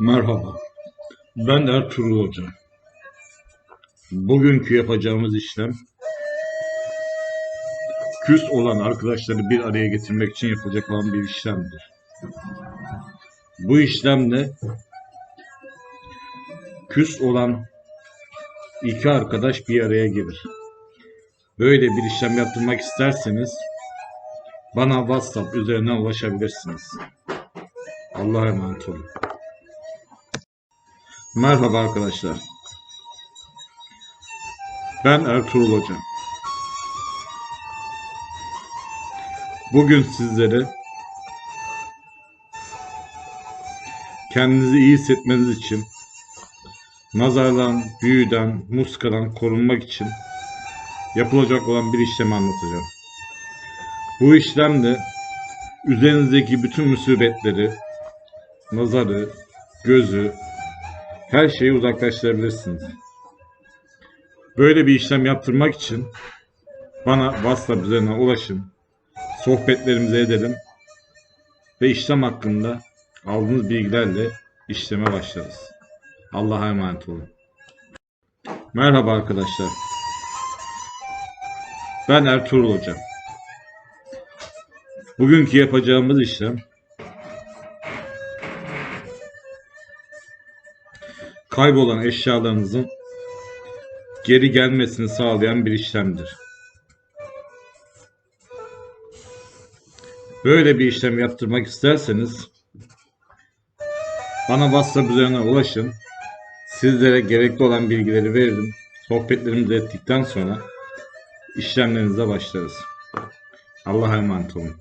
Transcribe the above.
Merhaba. Ben Ertuğrul Hoca. Bugünkü yapacağımız işlem küs olan arkadaşları bir araya getirmek için yapılacak olan bir işlemdir. Bu işlemle küs olan iki arkadaş bir araya gelir. Böyle bir işlem yaptırmak isterseniz bana WhatsApp üzerinden ulaşabilirsiniz. Allah'a emanet olun. Merhaba arkadaşlar. Ben Ertuğrul Hoca. Bugün sizlere kendinizi iyi hissetmeniz için nazardan, büyüden, muskadan korunmak için yapılacak olan bir işlemi anlatacağım. Bu işlemde üzerinizdeki bütün musibetleri, nazarı, gözü, her şeyi uzaklaştırabilirsiniz. Böyle bir işlem yaptırmak için bana WhatsApp üzerinden ulaşın. Sohbetlerimizi edelim ve işlem hakkında aldığınız bilgilerle işleme başlarız. Allah'a emanet olun. Merhaba arkadaşlar. Ben Ertuğrul Hoca. Bugünkü yapacağımız işlem kaybolan eşyalarınızın geri gelmesini sağlayan bir işlemdir. Böyle bir işlem yaptırmak isterseniz bana WhatsApp üzerinden ulaşın. Sizlere gerekli olan bilgileri veririm. Sohbetlerimizi ettikten sonra işlemlerinize başlarız. Allah'a emanet olun.